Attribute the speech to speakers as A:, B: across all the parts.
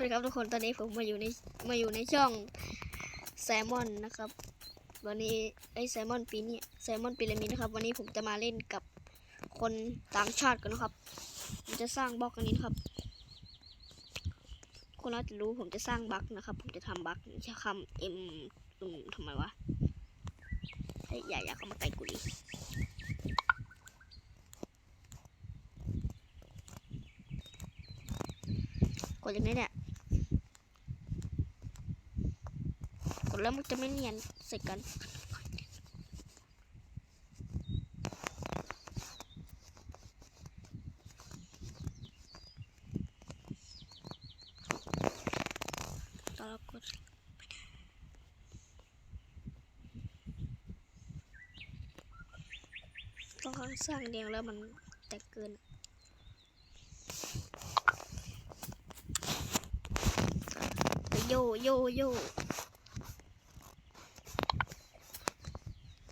A: วัสดีครับทุกคนตอนนี้ผมมาอยู่ในมาอยู่ในช่องแซลมอนนะครับ วันนี้ไอแซลมอนปีนี้แซลมอนปีระมิดนะครับ วันนี้ผมจะมาเล่นกับคนต่างชาติกันนะครับผมจะสร้างบล็อกอันนี้นครับ คนเราจะรู้ผมจะสร้างบล็อกนะครับ ผมจะทำบล็อกใช้คำ M อืมทำไมวะเฮ้ยอย่าอย่าเข้ามาใกล้กูดิกดอย่างนี้เนี่ย กด แล้วมันจะไม่เนียนใส่กันต่อแล้วกดต้องข้างสร้างเรียงแล้วมันแตกเกินโยโยโย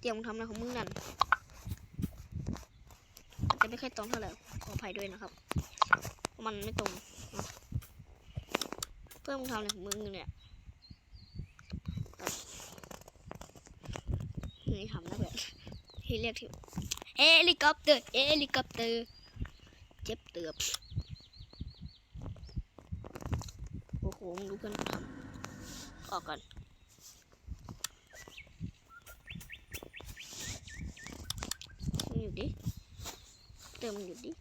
A: เตรียมทำอะไรของมึงนั่นจะไม่ค่อยตรงเท่าไหร่ขออภัยด้วยนะครับมันไม่ตรง เพื่อนมึงทำอะไรของมึงเนี่ยนี่ทำนะแบบที่เรียกที่เฮลิคอปเตอร์เฮลิคอปเตอร์เจ็บเตือบโอ้โหมึงดูเพื่อนทำออกก่อนมึงหยุดดิ เติมงหยุดดิ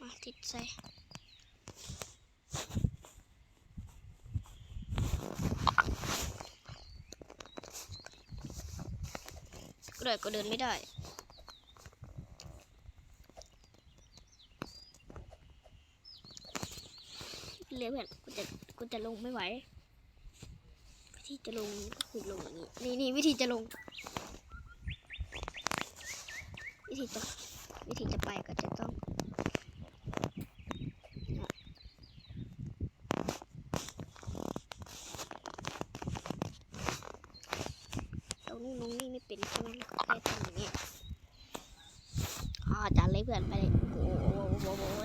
A: มาติดใส่ก็ได้ก็เดินไม่ได้ เรียเพื่อนกูจะกูจะลงไม่ไหววิธีจะลงก็คือลงอย่างนี้นี่นี่วิธีจะลง วิธีจะวิธีจะไปก็จะต้องเนี่ยตรงนู้นตรงนี้ไม่เป็นใช่ไหมก็ได้ทำอย่างนี้อ่าจัดเลยเพื่อนไปเลยโอ้โหโอ้โหโ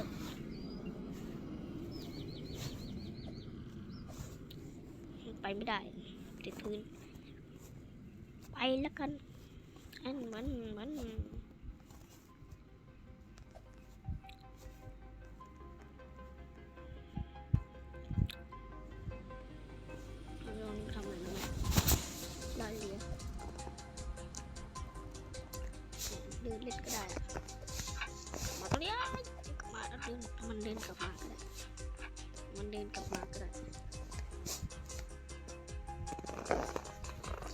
A: อ้โห ไปไม่ได้ติดพื้น ไปแล้วกันอันมันมัน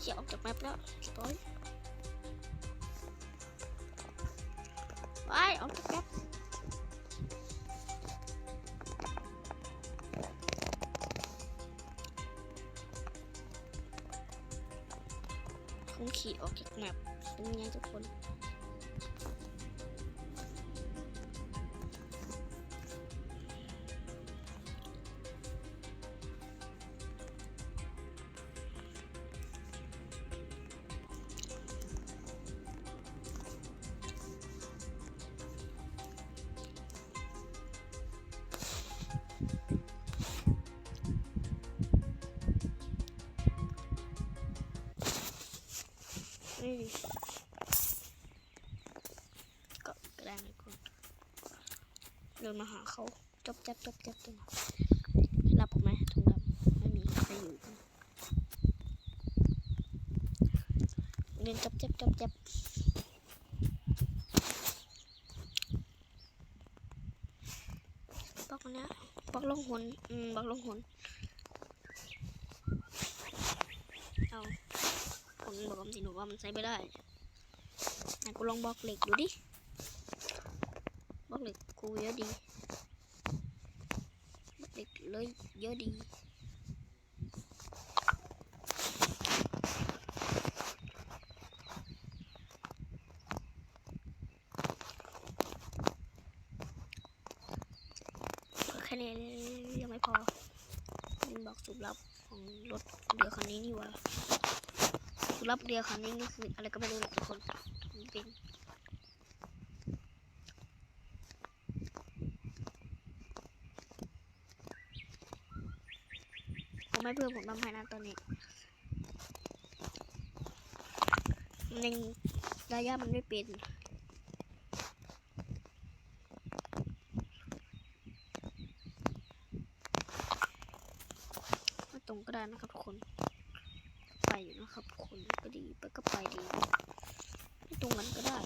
A: เขียออกจากแมปแล้วสปอยไปออกจากแมปคงขี่ออกจากแมปเป็นไงทุกคน ก็ก็ได้นะคุณเดินมาหาเขาจบจับจบจับจับรับผมไหมถุงดำไม่มีใครอยู่เดินจับจับจับจับบอกนนะบอกลงหนอืมบอกลงหนเอา ผมบอกสิหนูว่ามันใช้ไม่ได้ไหนกูลองบล็อกเหล็กดูดิบล็อกเหล็กกูเยอะดีบล็อกเหล็กเลยเยอะดีแค่นี้ยังไม่พอมีบล็อกสูบลับของรถเรือคันนี้นี่ว่า คือรับเรือคันนี้นี่คืออะไรก็ไม่รู้แหละทุกคนเป็นผมไม่เพื่อผมทำให้นะตอนนี้มันยังระยะมันไม่เป็นม่ตรงก็ได้นะครับทุกคน อยู่นะครับคนก็ดีไปก็ไปดี ไม่ตรงกันก็ได้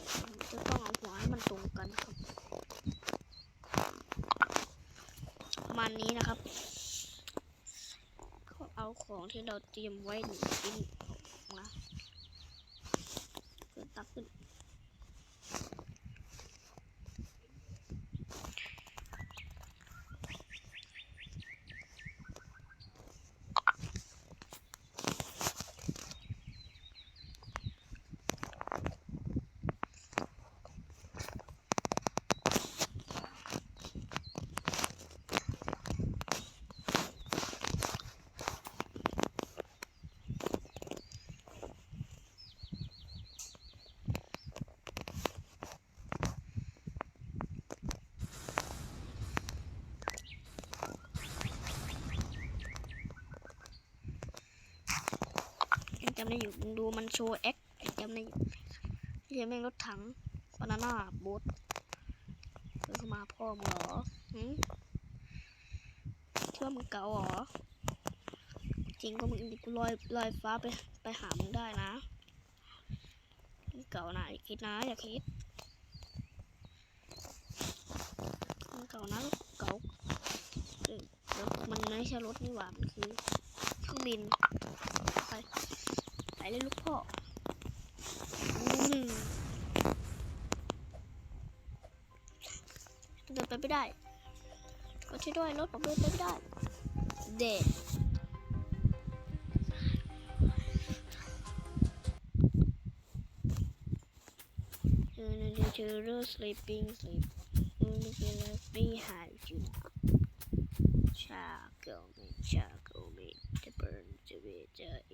A: จะต้องเอาหัวให้มันตรงกันนะครับประมาณนี้นะครับก็เอาของที่เราเตรียมไว้หนึ่งชิ้นออกมาเกิดตักขึ้นำได้อยู่ดูมันโชว์แอคยังจำได้อยู่ที่จะแม่งรถถังบานาน่าบ๊ทเข้มาพ่อมึงเหรอหืมเชื่อมึงเก่าเหรอ จริงก็มึงกูลอยลอยฟ้าไปไปหามึงได้นะมึงเก่านะอย่าคิดนะอย่าคิดมึงเก่านะเก่าเออรถมันไม่ใช่รถนี่หว่ามันคือเครื่องบินไปายเลยลูกพ่อเดินไปไม่ได้ก็ช่วยด้วยรถผมเดินไปไม่ได้ เด็ดเดินเดินเดิน sleeping sleep ไม่เป็นไรไม่หายอยู่ชาเกิลเมชาเกิลเมจะเปินจะเวจะเอ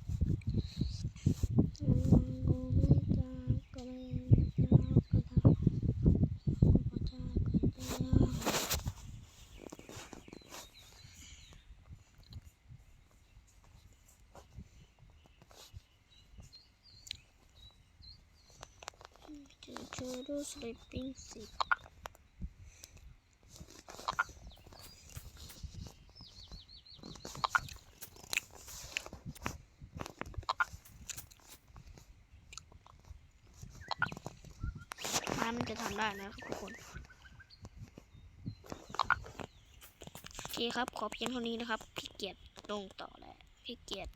A: Turtle sleeping sick. มามันจะทำได้นะครับทุกคน โอเคครับ ขอเพียงเท่านี้นะครับ พี่เกียรติลงต่อแล้วพี่เกียรติ